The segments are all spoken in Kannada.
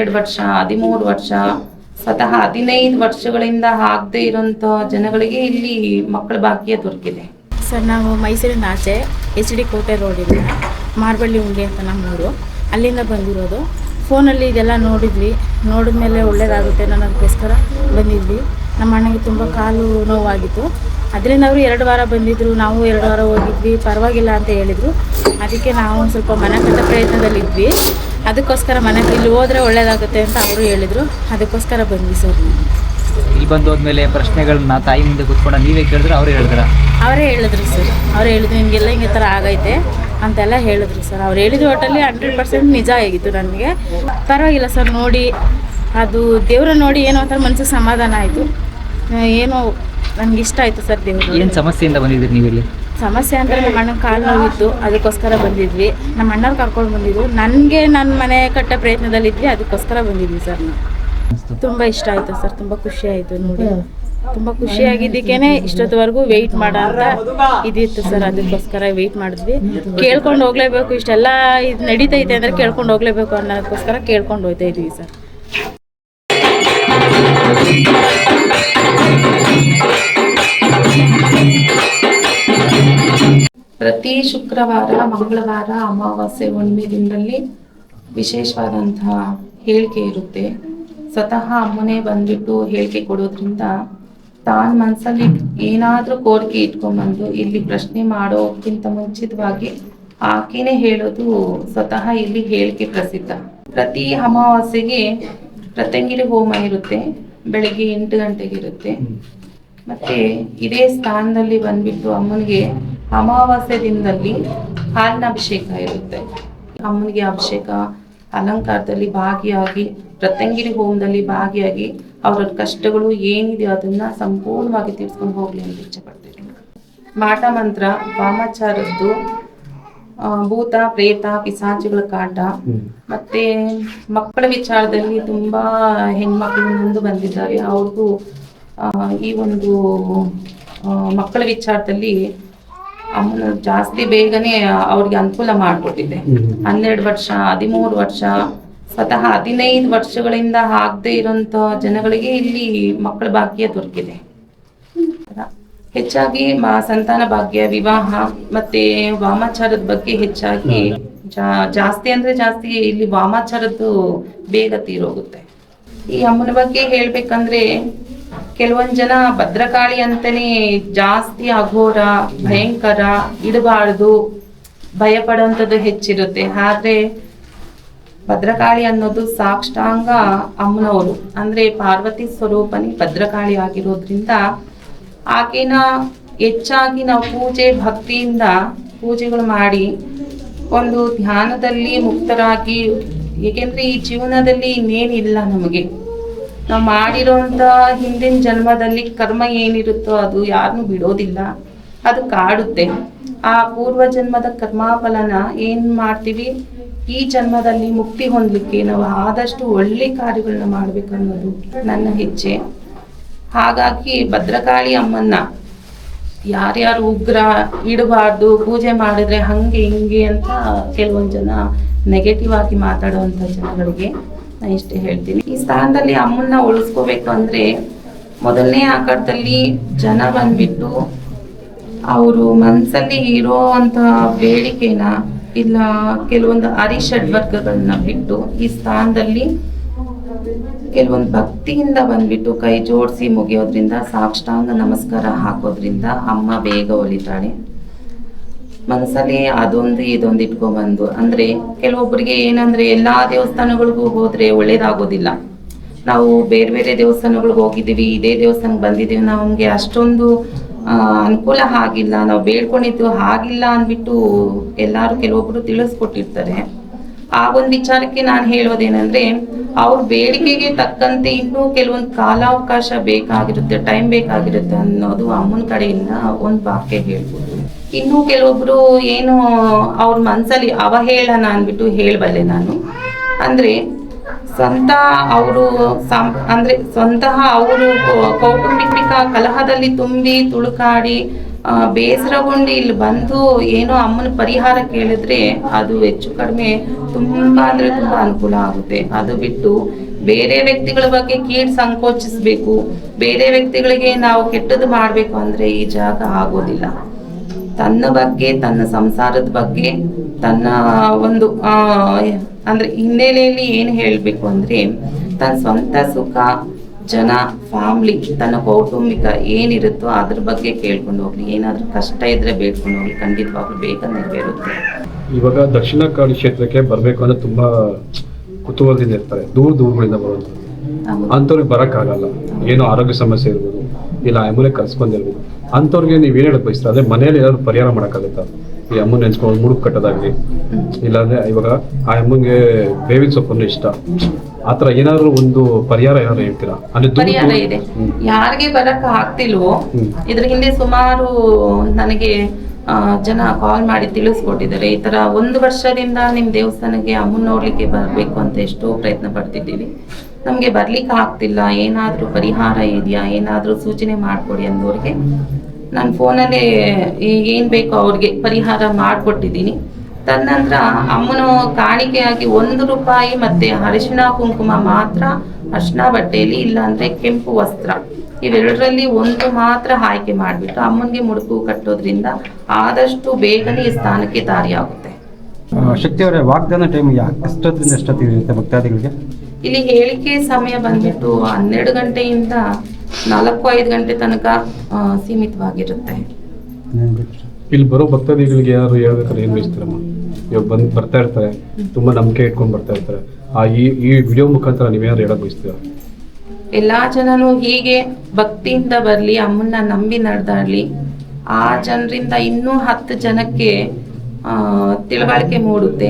ಹನ್ನೆರಡು ವರ್ಷ, ಹದಿಮೂರು ವರ್ಷ, ಸ್ವತಃ ಹದಿನೈದು ವರ್ಷಗಳಿಂದ ಆಗದೆ ಇರೋಂಥ ಜನಗಳಿಗೆ ಇಲ್ಲಿ ಮಕ್ಕಳ ಭಾಗ್ಯ ದೊರಕಿದೆ. ಸರ್, ನಾವು ಮೈಸೂರಿನ ಆಚೆ ಎಚ್ ಡಿ ಕೋಟೆ ರೋಡಿಂದ ಮಾರ್ಬಳ್ಳಿ ಉಂಡೆ ಅಂತ ನಮ್ಮೂರು. ಅಲ್ಲಿಂದ ಬಂದಿರೋದು. ಫೋನಲ್ಲಿ ಇದೆಲ್ಲ ನೋಡಿದ್ವಿ. ನೋಡಿದ ಮೇಲೆ ಒಳ್ಳೇದಾಗುತ್ತೆ ಅನ್ನೋದಕ್ಕೋಸ್ಕರ ಬಂದಿದ್ವಿ. ನಮ್ಮ ಅಣ್ಣಗೆ ತುಂಬ ಕಾಲು ನೋವಾಗಿತ್ತು. ಅದರಿಂದ ಅವರು ಎರಡು ವಾರ ಬಂದಿದ್ದರು ನಾವು ಎರಡು ವಾರ ಹೋಗಿದ್ವಿ. ಪರವಾಗಿಲ್ಲ ಅಂತ ಹೇಳಿದರು. ಅದಕ್ಕೆ ನಾವು ಒಂದು ಸ್ವಲ್ಪ ಮನೆ ಕಟ್ಟ ಪ್ರಯತ್ನದಲ್ಲಿದ್ವಿ. ಅದಕ್ಕೋಸ್ಕರ ಮನೆ ಇಲ್ಲಿ ಹೋದರೆ ಒಳ್ಳೇದಾಗುತ್ತೆ ಅಂತ ಅವರು ಹೇಳಿದರು. ಅದಕ್ಕೋಸ್ಕರ ಬಂದ್ವಿ ಸರ್. ಇಲ್ಲಿ ಬಂದು ಹೋದ್ಮೇಲೆ ಪ್ರಶ್ನೆಗಳನ್ನ ತಾಯಿ ಮುಂದೆ ಕೂತ್ಕೊಂಡು ನೀವೇ ಕೇಳಿದ್ರೆ ಅವ್ರು ಹೇಳಿದ್ರ ಅವರೇ ಹೇಳಿದ್ರು ಸರ್. ಅವ್ರು ಹೇಳಿದ್ರು ನಿಮಗೆಲ್ಲ ಹಿಂಗೆ ಥರ ಆಗೈತೆ ಅಂತೆಲ್ಲ ಹೇಳಿದ್ರು ಸರ್. ಅವ್ರು ಹೇಳಿದ ಒಟ್ಟಲ್ಲಿ ಹಂಡ್ರೆಡ್ ಪರ್ಸೆಂಟ್ ನಿಜ ಆಗಿತ್ತು ನನಗೆ. ಪರವಾಗಿಲ್ಲ ಸರ್ ನೋಡಿ ಅದು ದೇವ್ರ ನೋಡಿ ಏನೋ ಒಂಥರ ಮನಸ್ಸಿಗೆ ಸಮಾಧಾನ ಆಯಿತು. ಏನೋ ನನಗೆ ಇಷ್ಟ ಆಯಿತು ಸರ್ ದೇವರು. ಏನು ಸಮಸ್ಯೆಯಿಂದ ಬಂದಿದ್ದೀರಿ ನೀವು ಇಲ್ಲಿ ಸಮಸ್ಯೆ ಅಂದರೆ ನಮ್ಮ ಅಣ್ಣನ ಕಾಲು ನೋವಿತ್ತು, ಅದಕ್ಕೋಸ್ಕರ ಬಂದಿದ್ವಿ. ನಮ್ಮ ಅಣ್ಣವ್ರು ಕರ್ಕೊಂಡು ಬಂದಿದ್ವಿ ನನಗೆ ನನ್ನ ಮನೆ ಕಟ್ಟೋ ಪ್ರಯತ್ನದಲ್ಲಿದ್ವಿ, ಅದಕ್ಕೋಸ್ಕರ ಬಂದಿದ್ವಿ ಸರ್ ನಾವು. ತುಂಬ ಇಷ್ಟ ಆಯಿತು ಸರ್, ತುಂಬ ಖುಷಿ ಆಯಿತು ನೋಡಿ. ತುಂಬ ಖುಷಿಯಾಗಿದ್ದಕ್ಕೇನೆ ಇಷ್ಟೊತ್ತವರೆಗೂ ವೆಯ್ಟ್ ಮಾಡೋ ಅಂತ ಇದಿತ್ತು ಸರ್, ಅದಕ್ಕೋಸ್ಕರ ವೆಯ್ಟ್ ಮಾಡಿದ್ವಿ. ಕೇಳ್ಕೊಂಡು ಹೋಗ್ಲೇಬೇಕು, ಇಷ್ಟೆಲ್ಲ ಇದು ನಡೀತೈತೆ ಅಂದರೆ ಕೇಳ್ಕೊಂಡು ಹೋಗ್ಲೇಬೇಕು ಅನ್ನೋದಕ್ಕೋಸ್ಕರ ಕೇಳ್ಕೊಂಡು ಹೋಗ್ತಾ ಇದ್ವಿ ಸರ್. ಪ್ರತಿ ಶುಕ್ರವಾರ, ಮಂಗಳವಾರ, ಅಮಾವಾಸ್ಯೆ ಹುಣ್ಣಿಮೆ ದಿನದಲ್ಲಿ ವಿಶೇಷವಾದಂತಹ ಹೇಳಿಕೆ ಇರುತ್ತೆ. ಸ್ವತಃ ಅಮ್ಮನೇ ಬಂದ್ಬಿಟ್ಟು ಹೇಳಿಕೆ ಕೊಡೋದ್ರಿಂದ ತಾನು ಮನಸ್ಸಲ್ಲಿ ಏನಾದರೂ ಕೋರಿಕೆ ಇಟ್ಕೊಂಡ್ಬಂದು ಇಲ್ಲಿ ಪ್ರಶ್ನೆ ಮಾಡೋಕ್ಕಿಂತ ಮುಂಚಿತವಾಗಿ ಆಕೆನೇ ಹೇಳೋದು ಸ್ವತಃ ಇಲ್ಲಿ ಹೇಳಿಕೆ ಪ್ರಸಿದ್ಧ. ಪ್ರತಿ ಅಮಾವಾಸ್ಯೆಗೆ ಪ್ರತಂಗಿರಿ ಹೋಮ ಇರುತ್ತೆ, ಬೆಳಿಗ್ಗೆ ಎಂಟು ಗಂಟೆಗೆ ಇರುತ್ತೆ. ಮತ್ತೆ ಇದೇ ಸ್ಥಾನದಲ್ಲಿ ಬಂದ್ಬಿಟ್ಟು ಅಮ್ಮನಿಗೆ ಅಮಾವಾಸ್ಯೆ ದಿನದಲ್ಲಿ ಹಾಲಿನ ಅಭಿಷೇಕ ಇರುತ್ತೆ. ಅಮ್ಮನಿಗೆ ಅಭಿಷೇಕ ಅಲಂಕಾರದಲ್ಲಿ ಭಾಗಿಯಾಗಿ ಪ್ರತ್ಯಂಗಿರಿ ಹೋಮದಲ್ಲಿ ಭಾಗಿಯಾಗಿ ಅವರ ಕಷ್ಟಗಳು ಏನಿದೆ ಅದನ್ನ ಸಂಪೂರ್ಣವಾಗಿ ತೀರ್ಸ್ಕೊಂಡು ಹೋಗ್ಲಿ ಅಂತ ಇಚ್ಛೆ ಪಡ್ತೀನಿ ಮಾಟ ಮಂತ್ರ ವಾಮಾಚಾರದ್ದು ಭೂತ ಪ್ರೇತ ಪಿಸಾಚಿಗಳ ಕಾಟ ಮತ್ತೆ ಮಕ್ಕಳ ವಿಚಾರದಲ್ಲಿ ತುಂಬಾ ಹೆಣ್ಮಕ್ಳು ಮುಂದೆ ಬಂದಿದ್ದಾರೆ. ಅವ್ರಿಗೂ ಈ ಒಂದು ಮಕ್ಕಳ ವಿಚಾರದಲ್ಲಿ ಅಮ್ಮನ ಜಾಸ್ತಿ ಬೇಗನೆ ಅವ್ರಿಗೆ ಅನುಕೂಲ ಮಾಡಿಕೊಟ್ಟಿದೆ ಹನ್ನೆರಡು ವರ್ಷ ಹದಿಮೂರು ವರ್ಷ ಸ್ವತಃ ಹದಿನೈದು ವರ್ಷಗಳಿಂದ ಆಗದೆ ಇರೋಂಥ ಜನಗಳಿಗೆ ಇಲ್ಲಿ ಮಕ್ಕಳ ಭಾಗ್ಯ ದೊರಕಿದೆ. ಹೆಚ್ಚಾಗಿ ಮಾ ಸಂತಾನ ಭಾಗ್ಯ ವಿವಾಹ ಮತ್ತೆ ವಾಮಾಚಾರದ ಬಗ್ಗೆ ಹೆಚ್ಚಾಗಿ ಜಾಸ್ತಿ ಅಂದ್ರೆ ಜಾಸ್ತಿ ಇಲ್ಲಿ ವಾಮಾಚಾರದ್ದು ಬೇಗ ತೀರೋಗುತ್ತೆ. ಈ ಅಮ್ಮನ ಬಗ್ಗೆ ಹೇಳ್ಬೇಕಂದ್ರೆ ಕೆಲವೊಂದ್ ಜನ ಭದ್ರಕಾಳಿ ಅಂತಾನೆ ಜಾಸ್ತಿ ಅಘೋರ ಭಯಂಕರ, ಇಡಬಾರ್ದು ಭಯ ಪಡುವಂಥದ್ದು ಹೆಚ್ಚಿರುತ್ತೆ. ಆದ್ರೆ ಭದ್ರಕಾಳಿ ಅನ್ನೋದು ಸಾಕ್ಷಾಂಗ ಅಮ್ಮನವರು. ಅಂದ್ರೆ ಪಾರ್ವತಿ ಸ್ವರೂಪನೇ ಭದ್ರಕಾಳಿ ಆಗಿರೋದ್ರಿಂದ ಆಕೆನ ಹೆಚ್ಚಾಗಿ ನಾವು ಪೂಜೆ ಭಕ್ತಿಯಿಂದ ಪೂಜೆಗಳು ಮಾಡಿ ಒಂದು ಧ್ಯಾನದಲ್ಲಿ ಮುಕ್ತರಾಗಿ, ಏಕೆಂದ್ರೆ ಈ ಜೀವನದಲ್ಲಿ ಇನ್ನೇನಿಲ್ಲ ನಮಗೆ. ನಾವು ಮಾಡಿರೋಂಥ ಹಿಂದಿನ ಜನ್ಮದಲ್ಲಿ ಕರ್ಮ ಏನಿರುತ್ತೋ ಅದು ಯಾರನ್ನೂ ಬಿಡೋದಿಲ್ಲ. ಅದು ಕಾಡುತ್ತೆ. ಆ ಪೂರ್ವ ಜನ್ಮದ ಕರ್ಮಾಫಲನ ಏನ್ ಮಾಡ್ತೀವಿ? ಈ ಜನ್ಮದಲ್ಲಿ ಮುಕ್ತಿ ಹೊಂದಲಿಕ್ಕೆ ನಾವು ಆದಷ್ಟು ಒಳ್ಳೆ ಕಾರ್ಯಗಳನ್ನ ಮಾಡ್ಬೇಕನ್ನೋದು ನನ್ನ ಹೆಜ್ಜೆ. ಹಾಗಾಗಿ ಭದ್ರಕಾಳಿ ಅಮ್ಮನ್ನ ಯಾರ್ಯಾರು ಉಗ್ರ ಇಡಬಾರ್ದು, ಪೂಜೆ ಮಾಡಿದ್ರೆ ಹಂಗೆ ಹಿಂಗೆ ಅಂತ ಕೆಲವೊಂದು ಜನ ನೆಗೆಟಿವ್ ಆಗಿ ಮಾತಾಡುವಂಥ ಜನಗಳಿಗೆ ನಾನು ಇಷ್ಟೇ ಹೇಳ್ತೀನಿ. ಈ ಸ್ಥಾನದಲ್ಲಿ ಅಮ್ಮನ್ನ ಉಳಿಸ್ಕೋಬೇಕು ಅಂದ್ರೆ ಮೊದಲನೇ ಆಕಾರದಲ್ಲಿ ಜನ ಬಂದ್ಬಿಟ್ಟು ಅವರು ಮನಸ್ಸಲ್ಲಿ ಇರೋ ಅಂತ ಬೇಡಿಕೆನ ಇಲ್ಲ ಕೆಲವೊಂದು ಅರಿಷಡ್ವರ್ಗಗಳನ್ನ ಬಿಟ್ಟು ಈ ಸ್ಥಾನದಲ್ಲಿ ಕೆಲವೊಂದು ಭಕ್ತಿಯಿಂದ ಬಂದ್ಬಿಟ್ಟು ಕೈ ಜೋಡಿಸಿ ಮುಗಿಯೋದ್ರಿಂದ ಸಾಕ್ಷಾಂಗ ನಮಸ್ಕಾರ ಹಾಕೋದ್ರಿಂದ ಅಮ್ಮ ಬೇಗ ಒಲಿತಾಳೆ. ಮನಸ್ಸಲ್ಲಿ ಅದೊಂದು ಇದೊಂದು ಇಟ್ಕೊಂಡ್ಬಂದು, ಅಂದ್ರೆ ಕೆಲವೊಬ್ಬರಿಗೆ ಏನಂದ್ರೆ ಎಲ್ಲಾ ದೇವಸ್ಥಾನಗಳಿಗೂ ಹೋದ್ರೆ ಒಳ್ಳೇದಾಗೋದಿಲ್ಲ. ನಾವು ಬೇರೆ ಬೇರೆ ದೇವಸ್ಥಾನಗಳಿಗೆ ಹೋಗಿದ್ದೀವಿ, ಇದೇ ದೇವಸ್ಥಾನಕ್ಕೆ ಬಂದಿದ್ದೀವಿ ನಮಗೆ ಅಷ್ಟೊಂದು ಅನುಕೂಲ ಆಗಿಲ್ಲ. ನಾವು ಬೇಡ್ಕೊಂಡಿದ್ದು ಆಗಿಲ್ಲ ಅಂದ್ಬಿಟ್ಟು ಎಲ್ಲರೂ ಕೆಲವೊಬ್ಬರು ತಿಳಿಸ್ಕೊಟ್ಟಿರ್ತಾರೆ. ಆ ಒಂದು ವಿಚಾರಕ್ಕೆ ನಾನು ಹೇಳೋದೇನೆಂದ್ರೆ, ಅವ್ರ ಬೇಡಿಕೆಗೆ ತಕ್ಕಂತೆ ಇನ್ನೂ ಕೆಲವೊಂದು ಕಾಲಾವಕಾಶ ಬೇಕಾಗಿರುತ್ತೆ ಟೈಮ್ ಬೇಕಾಗಿರುತ್ತೆ ಅನ್ನೋದು ಅಮ್ಮನ ಕಡೆಯಿಂದ ಒಂದು ವಾಕ್ಯ ಹೇಳ್ಬೋದು. ಇನ್ನು ಕೆಲವೊಬ್ರು ಏನು ಅವ್ರ ಮನಸ್ಸಲ್ಲಿ ಅವಹೇಳನ ಅಂದ್ಬಿಟ್ಟು ಹೇಳಬಲ್ಲೆ ನಾನು. ಅಂದ್ರೆ ಸ್ವಂತ ಅವರು ಅಂದ್ರೆ ಸ್ವಂತಹ ಅವರು ಕೌಟುಂಬಿಕ ಕಲಹದಲ್ಲಿ ತುಂಬಿ ತುಳುಕಾಡಿ ಬೇಸರಗೊಂಡು ಇಲ್ಲಿ ಬಂದು ಏನೋ ಅಮ್ಮನ ಪರಿಹಾರ ಕೇಳಿದ್ರೆ ಅದು ಹೆಚ್ಚು ಕಡಿಮೆ ತುಂಬ ಅಂದರೆ ತುಂಬ ಅನುಕೂಲ ಆಗುತ್ತೆ. ಅದು ಬಿಟ್ಟು ಬೇರೆ ವ್ಯಕ್ತಿಗಳ ಬಗ್ಗೆ ಕೀಡ್ ಸಂಕೋಚಿಸ್ಬೇಕು. ಬೇರೆ ವ್ಯಕ್ತಿಗಳಿಗೆ ನಾವು ಕೆಟ್ಟದ್ದು ಮಾಡಬೇಕು ಅಂದ್ರೆ ಈ ಜಾಗ ಆಗೋದಿಲ್ಲ. ತನ್ನ ಬಗ್ಗೆ ತನ್ನ ಸಂಸಾರದ ಬಗ್ಗೆ ತನ್ನ ಒಂದು ಅಂದ್ರೆ ಹಿನ್ನೆಲೆಯಲ್ಲಿ ಏನು ಹೇಳಬೇಕು ಅಂದ್ರೆ ತನ್ನ ಸ್ವಂತ ಸುಖ ಜನ ಫ್ಯಾಮ್ಲಿ ತನ್ನ ಕೌಟುಂಬಿಕ ಏನಿರುತ್ತೋ ಅದ್ರ ಬಗ್ಗೆ ಕೇಳ್ಕೊಂಡು ಹೋಗ್ಲಿ. ಏನಾದರೂ ಕಷ್ಟ ಇದ್ರೆ ಬೇಡ್ಕೊಂಡು ಹೋಗ್ಲಿ. ಖಂಡಿತವಾಗ್ಲೂ ಬೇಗ ನೆರವೇರುತ್ತೆ. ಇವಾಗ ದಕ್ಷಿಣ ಕಾಳಿ ಕ್ಷೇತ್ರಕ್ಕೆ ಬರಬೇಕು ಅಂದ್ರೆ ತುಂಬಾ ಕುತೂಹಲದಿಂದ ಇರ್ತಾರೆ. ದೂರ ದೂರಗಳಿಂದ ಬರುವಂಥದ್ದು. ಅಂತವ್ರಿಗೆ ಅಂಥವ್ರಿಗೆ ಬರೋಕ್ಕಾಗಲ್ಲ. ಏನೋ ಆರೋಗ್ಯ ಸಮಸ್ಯೆ ಇರ್ಬೋದು. ಇಲ್ಲ ಆಂಬುಲೆನ್ಸ್ ಕರ್ಸ್ಕೊಂಡಿರ್ಬೋದು ಅಂಥವ್ರಿಗೆ ನೀವು ಏನು ಹೇಳಕ್ ಬಯಸ್ತಾ ಅದೇ ಮನೇಲಿ ಏನಾದ್ರು ಪರಿಹಾರ ಮಾಡೋಕ್ಕಾಗುತ್ತಾ? ಈ ಅಮ್ಮನ ನೆನ್ಸ್ಕೊಂಡು ಮುಡುಕ್ ಕಟ್ಟೋದಾಗ್ಲಿ. ಇಲ್ಲಾಂದ್ರೆ ಇವಾಗ ಆ ಅಮ್ಮಂಗೆ ಬೇವಿನ ಸೊಪ್ಪನ್ನು ಇಷ್ಟ. ಆ ಥರ ಏನಾದ್ರು ಒಂದು ಪರಿಹಾರ ಏನಾದ್ರು ಹೇಳ್ತೀರಾ? ಅಂದ್ರೆ ದೂರ ಪರಿಹಾರ ಇದೆ. ಯಾರಿಗೆ ಬರಕ್ ಆಗ್ತಿಲ್ವೋ ಇದ್ರ ಹಿಂದೆ ಸುಮಾರು ನನಗೆ ಜನ ಕಾಲ್ ಮಾಡಿ ತಿಳಿಸ್ಕೊಟ್ಟಿದ್ದಾರೆ. ಈ ತರ ಒಂದು ವರ್ಷದಿಂದ ನಿಮ್ಮ ದೇವಸ್ಥಾನಕ್ಕೆ ಅಮ್ಮನ ನೋಡ್ಲಿಕ್ಕೆ ಬರಬೇಕು ಅಂತ ಎಷ್ಟೋ ಪ್ರಯತ್ನ ಪಡ್ತಿದ್ದೀವಿ. ನಮಗೆ ಬರ್ಲಿಕ್ಕೆ ಆಗ್ತಿಲ್ಲ. ಏನಾದರೂ ಪರಿಹಾರ ಇದೆಯಾ? ಏನಾದರೂ ಸೂಚನೆ ಮಾಡಿಕೊಡಿ ಅಂದವ್ರಿಗೆ. ನಾನು ಫೋನಲ್ಲೇ ಏನು ಬೇಕೋ ಅವ್ರಿಗೆ ಪರಿಹಾರ ಮಾಡ್ಕೊಟ್ಟಿದ್ದೀನಿ. ತದನಂತರ ಅಮ್ಮನ ಕಾಣಿಕೆಯಾಗಿ ಒಂದು ರೂಪಾಯಿ ಮತ್ತೆ ಅರಿಶಿಣ ಕುಂಕುಮ ಮಾತ್ರ ಅರಿಶಿಣ ಬಟ್ಟೆಯಲ್ಲಿ ಇಲ್ಲಾಂದರೆ ಕೆಂಪು ವಸ್ತ್ರ. ಇವೆರಡರಲ್ಲಿ ಒಂದು ಮಾತ್ರ ಆಯ್ಕೆ ಮಾಡಿಬಿಟ್ಟು ಅಮ್ಮನಿಗೆ ಮುಡುಪು ಕಟ್ಟೋದ್ರಿಂದ ಆದಷ್ಟು ಬೇಗನೆ ಈ ಸ್ಥಾನಕ್ಕೆ ದಾರಿಯಾಗುತ್ತೆ. ಶಕ್ತಿ ಅವರೇ ವಾಗ್ದಾನ ಟೈಮ್ ಎಷ್ಟೊತ್ತರಿಂದ ಎಷ್ಟೊತ್ತಿರುತ್ತೆ ಭಕ್ತಾದಿಗಳಿಗೆ? ಇಲ್ಲಿ ಹೇಳಿಕೆ ಸಮಯ ಬಂದ್ಬಿಟ್ಟು ಹನ್ನೆರಡು ಗಂಟೆಯಿಂದ ನಾಲ್ಕು ಐದು ಗಂಟೆ ತನಕ ಸೀಮಿತವಾಗಿರುತ್ತೆ. ಇಲ್ಲಿ ಬರೋ ಭಕ್ತಾದಿಗಳಿಗೆ ಯಾರು ಹೇಳ್ಬೇಕಾದ್ರೆ ಏನು ಬಯಸ್ತಾರಮ್ಮ ಇವಾಗ ಬಂದು ಬರ್ತಾ ಇರ್ತಾರೆ ತುಂಬಾ ನಂಬಿಕೆ ಇಟ್ಕೊಂಡು ಬರ್ತಾ ಇರ್ತಾರೆ. ಆ ಈ ಈ ವಿಡಿಯೋ ಮುಖಾಂತರ ನೀವೇನಾದ್ರು ಹೇಳಕ್ ಬಯಸ್ತೀರಾ? ಎಲ್ಲಾ ಜನನು ಹೀಗೆ ಭಕ್ತಿಯಿಂದ ಬರ್ಲಿ ಅಮ್ಮನ್ನ ನಂಬಿ ನಡೆದಾಡ್ಲಿ. ಆ ಜನರಿಂದ ಇನ್ನೂ ಹತ್ತು ಜನಕ್ಕೆ ಆ, ತಿಳುವಳಿಕೆ ಮೂಡುತ್ತೆ.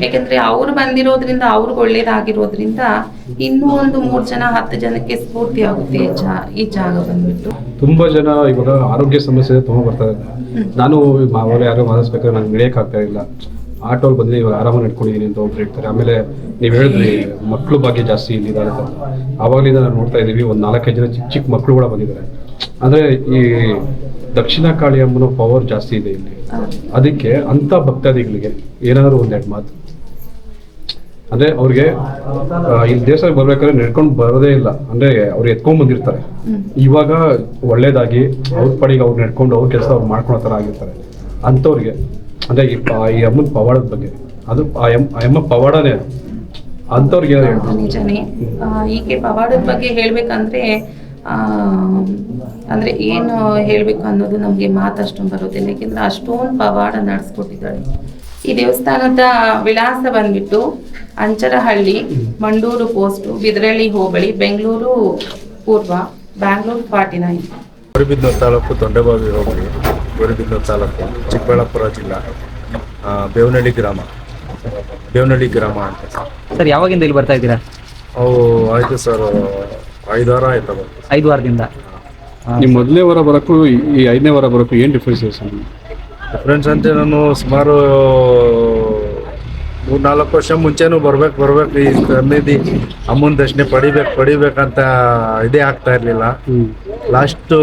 ಯಾಕಂದ್ರೆ ಅವ್ರು ಬಂದಿರೋದ್ರಿಂದ ಅವ್ರಿಗೆ ಒಳ್ಳೇದಾಗಿರೋದ್ರಿಂದ ಇನ್ನೂ ಒಂದು ಮೂರ್ ಜನ ಹತ್ತು ಜನಕ್ಕೆ ಸ್ಫೂರ್ತಿ ಆಗುತ್ತೆ ಈ ಜಾಗ ಬಂದ್ಬಿಟ್ಟು. ತುಂಬಾ ಜನ ಇವಾಗ ಆರೋಗ್ಯ ಸಮಸ್ಯೆ ತುಂಬಾ ಬರ್ತಾ ಇದೆ. ನಾನು ಯಾರು ಯಾರೋ ಮಾತಾಡ್ಸ್ಬೇಕಾದ್ರೆ ನಂಗೆ ನಡೆಯಕ್ ಆಗ್ತಾ ಇಲ್ಲ. ಆಟೋಲ್ ಬಂದ್ರೆ ಇವಾಗ ಆರಾಮಾಗಿ ನಡ್ಕೊಂಡಿದ್ದೀನಿ ಅಂತ ಒಬ್ರು ಹೇಳ್ತಾರೆ. ಆಮೇಲೆ ನೀವು ಹೇಳಿದ್ರಿ ಮಕ್ಕಳು ಬಗ್ಗೆ ಜಾಸ್ತಿ ಇಲ್ಲಿ ಇದಾರೆ ಅಂತ. ಆವಾಗಲಿಂದ ನಾವು ನೋಡ್ತಾ ಇದೀವಿ ಒಂದು ನಾಲ್ಕೈದು ಜನ ಚಿಕ್ಕ ಚಿಕ್ಕ ಮಕ್ಕಳು ಕೂಡ ಬಂದಿದ್ದಾರೆ. ಅಂದ್ರೆ ಈ ದಕ್ಷಿಣ ಕಾಳಿ ಅಮ್ಮನ ಪವರ್ ಜಾಸ್ತಿ ಇದೆ ಇಲ್ಲಿ. ಅದಕ್ಕೆ ಅಂತ ಭಕ್ತಾದಿಗಳಿಗೆ ಏನಾದರೂ ಒಂದೆರಡು ಮಾತು. ಅಂದ್ರೆ ಅವ್ರಿಗೆ ಇಲ್ಲಿ ದೇವಸ್ಥಾನ ಬರ್ಬೇಕಾದ್ರೆ ನಡ್ಕೊಂಡು ಬರೋದೇ ಇಲ್ಲ. ಅಂದ್ರೆ ಅವ್ರು ಎತ್ಕೊಂಡ್ ಬಂದಿರ್ತಾರೆ. ಇವಾಗ ಒಳ್ಳೇದಾಗಿ ಅವ್ರ ಪಡಿಗೆ ಅವ್ರು ನಡ್ಕೊಂಡು ಅವ್ರ ಕೆಲಸ ಅವ್ರು ಮಾಡ್ಕೊಳೋ ಥರ ಆಗಿರ್ತಾರೆ. ಅಂಥವ್ರಿಗೆ ಅಂದ್ರೆ ಈ ಪ- ಈ ಅಮ್ಮನ ಪವಾಡದ ಬಗ್ಗೆ. ಅದು ಆ ಎಮ್- ಆ ಅಮ್ಮ ಪವಾಡನೇ ಅದು. ಅಂಥವ್ರಿಗೆ ಹೇಳ್ಬೋದು ನಿಜನೇ. ಆ, ಈಕೆ ಪವಾಡದ ಬಗ್ಗೆ ಹೇಳ್ಬೇಕಂದ್ರೆ ಆ, ಅಂದ್ರೆ ಏನು ಹೇಳ್ಬೇಕು ಅನ್ನೋದು ನಮ್ಗೆ ಮಾತಷ್ಟು ಬರೋದಿಲ್ಲ. ಯಾಕೆಂದ್ರೆ ಅಷ್ಟೊಂದು ಪವಾಡ ನಡೆಸ್ಕೊಟ್ಟಿದ್ದಾಳೆ ಈ ದೇವಸ್ಥಾನದ ವಿಳಾಸ ಬಂದ್ಬಿಟ್ಟು ಅಂಚರಹಳ್ಳಿ ಮಂಡೂರು ಪೋಸ್ಟು ಬಿದ್ರಳ್ಳಿ ಹೋಬಳಿ ಬೆಂಗಳೂರು ಪೂರ್ವ ಬ್ಯಾಂಗ್ಳೂರು ಫಾರ್ಟಿ ನೈನ್. ತಾಲೂಕು ತೊಂಡೆಬಾವಿ ಹೋಬಳಿ. ಗೌರಿಬಿದನೂರು ತಾಲೂಕು ಚಿಕ್ಕಬಳ್ಳಾಪುರ ಜಿಲ್ಲಾ ಬೇವನಹಳ್ಳಿ ಗ್ರಾಮ. ಬೇವನಹಳ್ಳಿ ಗ್ರಾಮ ಅಂತ. ಸರ್ ಯಾವಾಗಿಂದ ಇಲ್ಲಿ ಬರ್ತಾ ಇದ್ದೀರಾ? ಓ ಆಯ್ತು ಸರ್ ಐದು ವಾರ ಆಯ್ತು ಅದು ಐದು ವಾರದಿಂದ. ನಿಮ್ಮ ಮೊದಲನೇ ವಾರ ಬರೋಕ್ಕೂ ಈ- ಐದನೇ ವಾರ ಬರೋಕ್ಕೂ ಏನ್ ಡಿಫ್ರೆನ್ಸ್ ಇದೆ ಸರ್? ಡಿಫ್ರೆನ್ಸ್ ಅಂತ ನಾನು ಸುಮಾರು ಮೂರು ನಾಲ್ಕು ವರ್ಷ ಮುಂಚೆನೂ ಬರ್ಬೇಕು ಬರ್ಬೇಕು ಈ ಸನ್ನಿಧಿ ಅಮ್ಮನ ದರ್ಶನ ಪಡಿಬೇಕು ಪಡಿಬೇಕಂತ ಇದೇ ಆಗ್ತಾ ಇರಲಿಲ್ಲ. ಲಾಸ್ಟು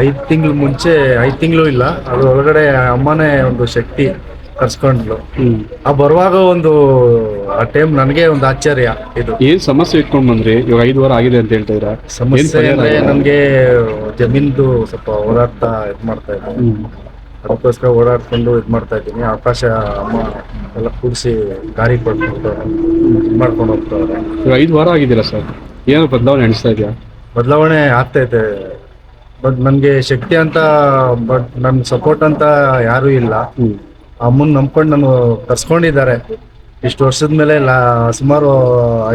ಐದು ತಿಂಗಳು ಮುಂಚೆ ಐದು ತಿಂಗಳು ಇಲ್ಲ ಅದ್ರ ಒಳಗಡೆ ಅಮ್ಮನೇ ಒಂದು ಶಕ್ತಿ ಕರ್ಸ್ಕೊಂಡ್ಲು ಆ ಬರುವಾಗ ಒಂದು ಆ ಟೈಮ್ ನನಗೆ ಒಂದು ಆಶ್ಚರ್ಯ ಇದು. ಏನ್ ಸಮಸ್ಯೆ ಇಟ್ಕೊಂಡ್ ಬಂದ್ರಿ? ಇವಾಗ ಐದು ವಾರ ಆಗಿದೆ ಅಂತ ಹೇಳ್ತಾ ಇದ್ರ ಸಮಸ್ಯೆ ಅಂದ್ರೆ ನನ್ಗೆ ಜಮೀನ್ದು ಸ್ವಲ್ಪ ಓಡಾಡ್ತಾ ಇದ್ ಮಾಡ್ತಾ ಇದ್ದೀನಿ. ಅದಕ್ಕೋಸ್ಕರ ಓಡಾಡ್ಕೊಂಡು ಇದು ಮಾಡ್ತಾ ಇದ್ದೀನಿ. ಅವಕಾಶ ಅಮ್ಮ ಎಲ್ಲ ಕೂಡಿಸಿ ಗಾಡಿ ಕೊಟ್ಬಿಟ್ಟು ಇದು ಮಾಡ್ಕೊಂಡು ಹೋಗ್ತಾರೆ ಇವಾಗ ಐದು ವಾರ ಆಗಿದ್ದೀರಾ ಸರ್? ಏನು ಬದಲಾವಣೆ ಅನಿಸ್ತಾ ಇದೆಯಾ? ಬದಲಾವಣೆ ಆಗ್ತೈತೆ ಬಟ್ ನನಗೆ ಶಕ್ತಿ ಅಂತ ಬಟ್ ನನ್ ಸಪೋರ್ಟ್ ಅಂತ ಯಾರು ಇಲ್ಲ. ಅಮ್ಮನ್ ನಂಬ್ಕೊಂಡು ನಾನು ಕರ್ಸ್ಕೊಂಡಿದ್ದಾರೆ. ಇಷ್ಟು ವರ್ಷದ ಮೇಲೆ ಸುಮಾರು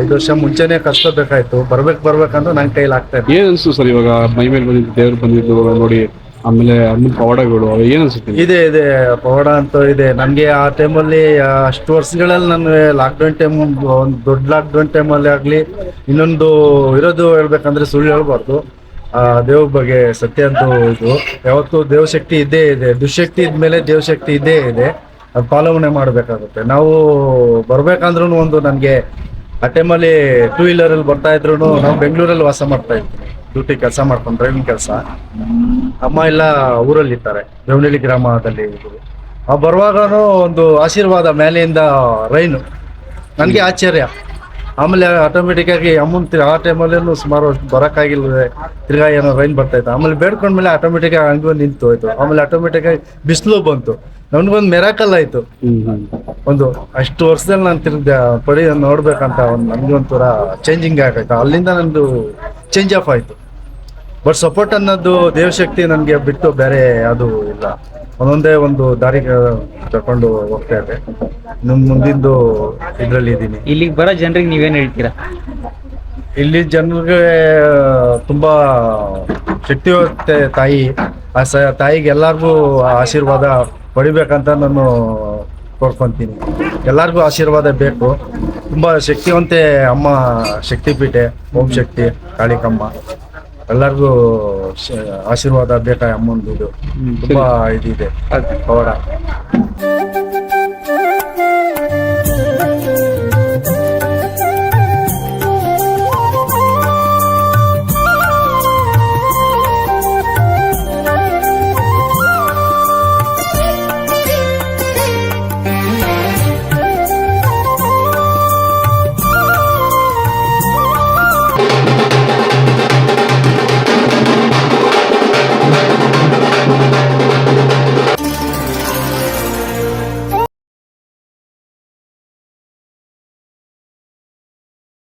ಐದು ವರ್ಷ ಮುಂಚೆನೆ ಕರ್ಸ್ಕೋಬೇಕಾಯ್ತು. ಬರ್ಬೇಕು ಬರ್ಬೇಕಂದ್ರೆ ನನ್ನ ಕೈಲಿ ಆಗ್ತಾ ಇತ್ತು ಏನ್ ಅನ್ಸ್ತು ಸರ್ ಇವಾಗ ಮೈ ಮೇಲೆ ಬಂದಿದ್ದು ದೇವ್ರು ಬಂದಿದ್ದು ನೋಡಿ ಆಮೇಲೆ ಅಮ್ಮನ ಪವಾಡಗಳು ಏನ್ ಅನ್ಸುತ್ತೆ ಇದೆ ಇದೆ. ಪವಾಡ ಅಂತ ಇದೆ. ನನಗೆ ಆ ಟೈಮಲ್ಲಿ ಅಷ್ಟು ವರ್ಷಗಳಲ್ಲಿ ನಾನು ಲಾಕ್ಡೌನ್ ಟೈಮ್ ಒಂದು ದೊಡ್ಡ ಲಾಕ್ಡೌನ್ ಟೈಮಲ್ಲಿ ಆಗಲಿ ಇನ್ನೊಂದು ಇರೋದು ಹೇಳ್ಬೇಕಂದ್ರೆ ಸುಳ್ಳು ಹೇಳ್ಬಾರ್ದು. ಆ ದೇವ್ರ ಬಗ್ಗೆ ಸತ್ಯ ಅಂತ ಇದು ಯಾವತ್ತು ದೇವಶಕ್ತಿ ಇದ್ದೇ ಇದೆ. ದುಶಕ್ತಿ ಇದ್ಮೇಲೆ ದೇವಶಕ್ತಿ ಇದ್ದೇ ಇದೆ. ಅದು ಪಾಲನೆ ಮಾಡಬೇಕಾಗುತ್ತೆ. ನಾವು ಬರ್ಬೇಕಂದ್ರೂ ಒಂದು ನನಗೆ ಆ ಟೈಮಲ್ಲಿ ಟೂ ವೀಲರಲ್ಲಿ ಬರ್ತಾ ಇದ್ರು ನಾವು ಬೆಂಗಳೂರಲ್ಲಿ ವಾಸ ಮಾಡ್ತಾ ಇದ್ವಿ ಡ್ಯೂಟಿ ಕೆಲಸ ಮಾಡ್ಕೊಂಡು ಡ್ರೈವಿಂಗ್ ಕೆಲಸ. ಅಮ್ಮ ಎಲ್ಲ ಊರಲ್ಲಿದ್ದಾರೆ. ದೇವನಹಳ್ಳಿ ಗ್ರಾಮದಲ್ಲಿ ಆ ಬರುವಾಗನೂ ಒಂದು ಆಶೀರ್ವಾದ ಮೇಲೆಯಿಂದ ರೈನು ನನಗೆ ಆಶ್ಚರ್ಯ. ಆಮೇಲೆ ಆಟೋಮೆಟಿಕ್ ಆಗಿ ಅಮೌಂಟ್ ಆ ಟೈಮಲ್ಲೂ ಸುಮಾರು ಅಷ್ಟು ಬರೋಕ್ಕಾಗಿಲ್ಲ ತಿರ್ಗಾ ಏನೋ ರೈನ್ ಬರ್ತಾಯಿತ್ತು ಆಮೇಲೆ ಬೇಡ್ಕೊಂಡ್ಮೇಲೆ ಆಟೋಮೆಟಿಕ್ ಆಗಿ ಹಂಗೆ ನಿಂತು ಹೋಯ್ತು. ಆಮೇಲೆ ಆಟೋಮೆಟಿಕ್ ಆಗಿ ಬಿಸಿಲು ಬಂತು. ನನ್ಗೊಂದು ಮೆರಾಕಲ್ ಆಯಿತು. ಒಂದು ಅಷ್ಟು ವರ್ಷದಲ್ಲಿ ನಾನು ತಿರ್ಗ ಪಡಿ ನೋಡ್ಬೇಕಂತ ಒಂದು ನನಗೆ ಒಂಥರ ಚೇಂಜಿಂಗ್ ಆಗಾಯ್ತು ಅಲ್ಲಿಂದ ನಂದು ಚೇಂಜ್ ಆಫ್ ಆಯಿತು. ಬಟ್ ಸಪೋರ್ಟ್ ಅನ್ನೋದು ದೇವಶಕ್ತಿ ನನಗೆ ಬಿಟ್ಟು ಬೇರೆ ಅದು ಇಲ್ಲ. ಒಂದೊಂದೇ ಒಂದು ದಾರಿ ತಕೊಂಡು ಹೋಗ್ತಾ ಇದೆ. ನಮ್ಮ ಮುಂದಿಂದು ಇದರಲ್ಲಿ ಇದ್ದೀನಿ. ಇಲ್ಲಿಗೆ ಬರೋ ಜನರಿಗೆ ನೀವೇನು ಹೇಳ್ತೀರಾ? ಇಲ್ಲಿ ಜನರಿಗೆ ತುಂಬಾ ಶಕ್ತಿವಂತೆ ತಾಯಿ. ಆ ಸ ತಾಯಿಗೆ ಎಲ್ಲಾರ್ಗೂ ಆಶೀರ್ವಾದ ಪಡಿಬೇಕಂತ ನಾನು ಕೋರ್ಕೊಂತೀನಿ. ಎಲ್ಲರಿಗೂ ಆಶೀರ್ವಾದ ಬೇಕು. ತುಂಬಾ ಶಕ್ತಿವಂತೆ ಅಮ್ಮ ಶಕ್ತಿಪೀಠೆ ಓಂ ಶಕ್ತಿ ಕಾಳಿಕಮ್ಮ. ಎಲ್ಲರಿಗೂ ಆಶೀರ್ವಾದ ಬೇಕಾ ಅಮ್ಮಂದು ಇದು ತುಂಬಾ ಇದಿದೆ. ಪವಾಡ